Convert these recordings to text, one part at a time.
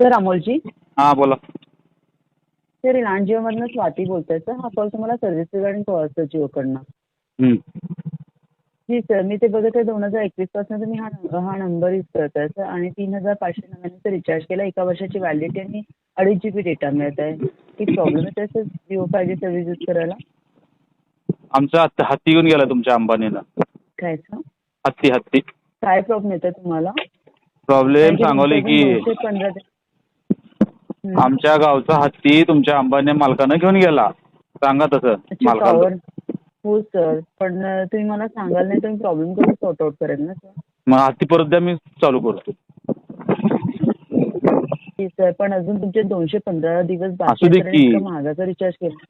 Sir Amolji हां बोला. Sir Reliance जिओमधनं Swati बोलतोय सर. हा कॉल तुम्हाला सर्व्हिस रिगार्डिंग कॉल सर जिओकडनं. जी सर मी ते बघत आहे दोन हजार एकवीसपासून तुम्ही हा हा नंबर यूज करताय सर आणि तीन हजार पाचशे नव्याण्णवचा रिचार्ज केला एका वर्षाची व्हॅलिडिटी आणि अडीच जी बी डेटा मिळत आहे काही प्रॉब्लेम येत आहे सर जिओ पाहिजे सर्व्हिस यूज करायला? आमचा हत्ती हत्ती घेऊन गेला तुमच्या अंबानीला. काय सर? हत्ती हत्ती. काय प्रॉब्लेम येत आहे तुम्हाला प्रॉब्लेम की सांगवले की पंधरा. आमच्या गावचा हत्ती तुमच्या अंबानी मालकानं घेऊन गेला. सांगा तसं मालकाला. हो सर पण तुम्ही मला सांगाल नाही तर मी प्रॉब्लेम करून सॉर्ट आउट करेन ना सर मग हत्ती परत द्या मी चालू करतो. की सर पण अजून तुमचे दोनशे पंधरा दिवस असू दे आहेत, की. इतका महागाचा रिचार्ज केला.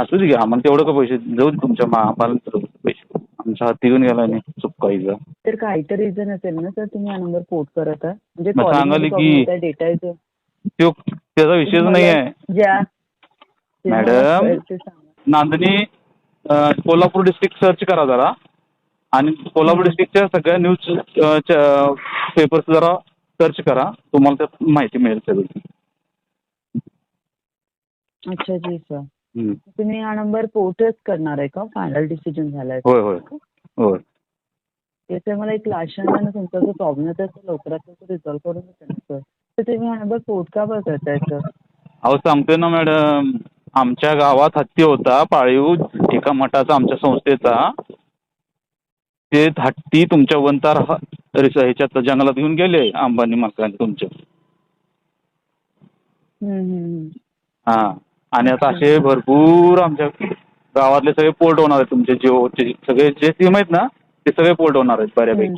असू दे की आम्हाला तेवढं का पैसे जाऊ दे तुमच्या मा आम्हाला पैसे. आमचा हत्ती घेऊन गेला नाही चुकायचं तर काहीतरी रिझन असेल ना सर तुम्ही हा नंबर पोर्ट करत आहे म्हणजे मग सांगाल की- डेटा तो तो त्याचा विषयच नाही आहे ज्या ते मॅडम. कळेल ते सांगा. नांदणी अं, कोल्हापूर डिस्ट्रिक्ट सर्च करा जरा. आणि कोल्हापूर डिस्ट्रिक्टच्या सगळ्या न्यूज पेपर्स जरा सर्च करा. तुम्हाला त्यात माहिती मिळेल सगळी अच्छा जी सर. तुम्ही हा नंबर पोर्टच करणार आहे का? फायनल डिसिजन झालाय होय होय. होय. त्याचे मला एक लाशांना तुमचा जो प्रॉब्लेम आहे तो लवकरात लवकर रिझॉल्व्ह करून देते ना सर तर तुम्ही हा पोर्ट का करताय सर अहो सांगतोय ना मॅडम आमच्या गावात हत्ती होता पाळीव एका मठाचा आमच्या संस्थेचा. ते हत्ती तुमच्या वंतार ह- रिस- ह्याच्यात जंगलात घेऊन गेले अंबानी मालकाने तुमच्या हम्म, हम्म, हम्म. हां. आणि आता असे भरपूर आमच्या गावातले सगळे पोर्ट होणार आहेत तुमचे जिओचे सगळे जे सिम आहेत ना ते सगळे पोर्ट होणार आहेत बऱ्यापैकी.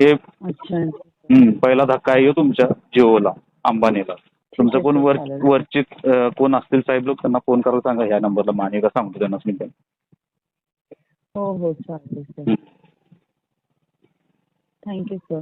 हे अच्छा. हं, पहिला धक्का आहे तुमच्या जिओला अंबानीला तुमचं कोण. वरचे कोण असतील साहेब लोक त्यांना फोन करायला सांगा ह्या नंबरला माने का सांगतो त्यांना मी. हो हो चालेल सर. Thank you sir